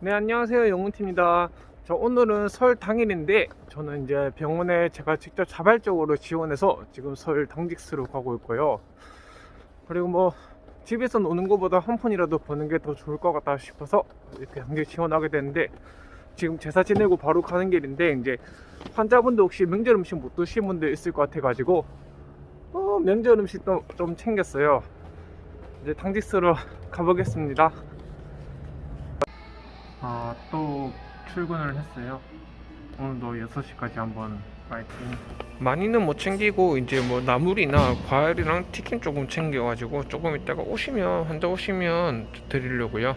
네 안녕하세요. 영훈팀입니다. 저 오늘은 설 당일인데 저는 이제 병원에 제가 직접 자발적으로 지원해서 지금 설 당직스로 가고 있고요. 그리고 뭐 집에서 노는 것보다 한 푼이라도 버는 게 더 좋을 것 같다 싶어서 이렇게 당직 지원하게 됐는데 지금 제사 지내고 바로 가는 길인데 이제 환자분들 혹시 명절 음식 못 드신 분들 있을 것 같아 가지고 어, 명절 음식도 좀 챙겼어요 이제 당직스로 가보겠습니다 아, 또 출근을 했어요. 오늘도 6시까지 한번 파이팅. 많이는 못 챙기고 이제 뭐 나물이나 과일이랑 치킨 조금 챙겨가지고 조금 이따가 오시면 환자 오시면 드리려고요.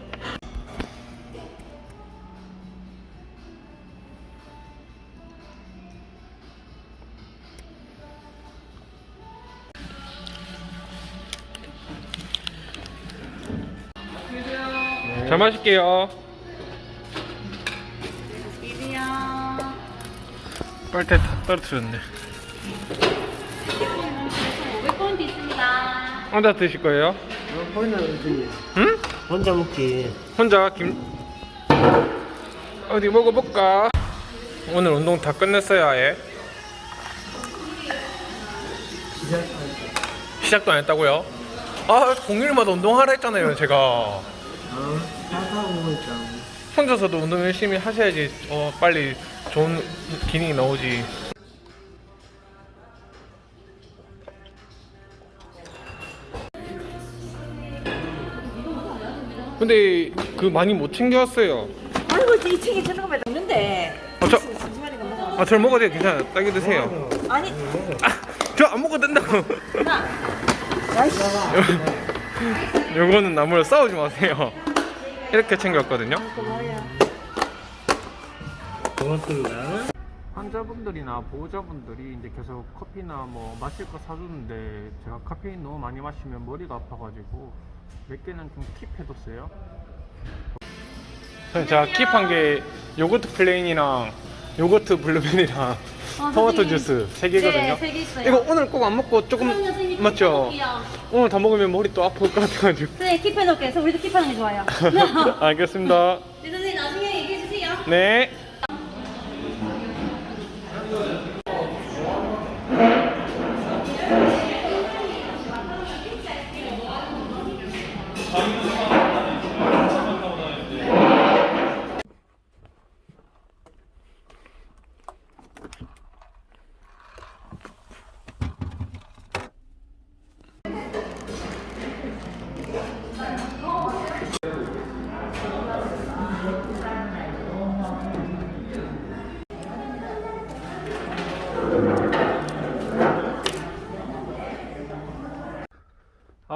잘 마실게요. 비비요. 빨대 다 떨어뜨렸네. 500포인트 있습니다. 혼자 드실 거예요? 혼자 먹지. 응? 혼자 먹지. 혼자 김 어디 먹어볼까? 오늘 운동 다 끝냈어요 아예 시작도 안 했다고요? 아 공휴일마다 운동하라 했잖아요 제가 어, 사사고 먹자. 혼자서도 운동 열심히 하셔야지 어 빨리 좋은 기능이 나오지 근데 그 많이 못 챙겨왔어요 아이고, 이 층에 저런 거 없는데. 어, 저, 잠시만요, 먹어. 아, 절 먹어도 돼요. 괜찮아요. 딸기 드세요. 아니, 저안 먹어도 된다고. 나. 나이스. 요거는 나무를 싸우지 마세요. 이렇게 챙겼거든요. 고맙습니다. 환자분들이나 보호자분들이 이제 계속 커피나 뭐 마실 거 사주는데 제가 카페인 너무 많이 마시면 머리가 아파가지고 몇 개는 좀 킵해뒀어요. 제가 킵한 게 요거트 플레인이랑 요거트 블루베리랑 토마토 선생님. 주스 세 개거든요. 네, 세개 있어요. 이거 오늘 꼭 안 먹고 조금 그럼요, 선생님. 맞죠? 킵해놓을게요. 오늘 다 먹으면 머리 또 아플 것 같아가지고. 선생님, 킵해놓을게요. 그래서 우리도 킵하는 게 좋아요. 알겠습니다. 네, 선생님, 나중에 얘기해주세요. 네.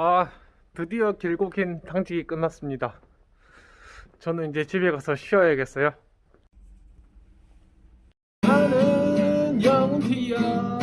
아, 드디어 길고 긴 당직이 끝났습니다. 저는 이제 집에 가서 쉬어야겠어요. 나는 영웅티야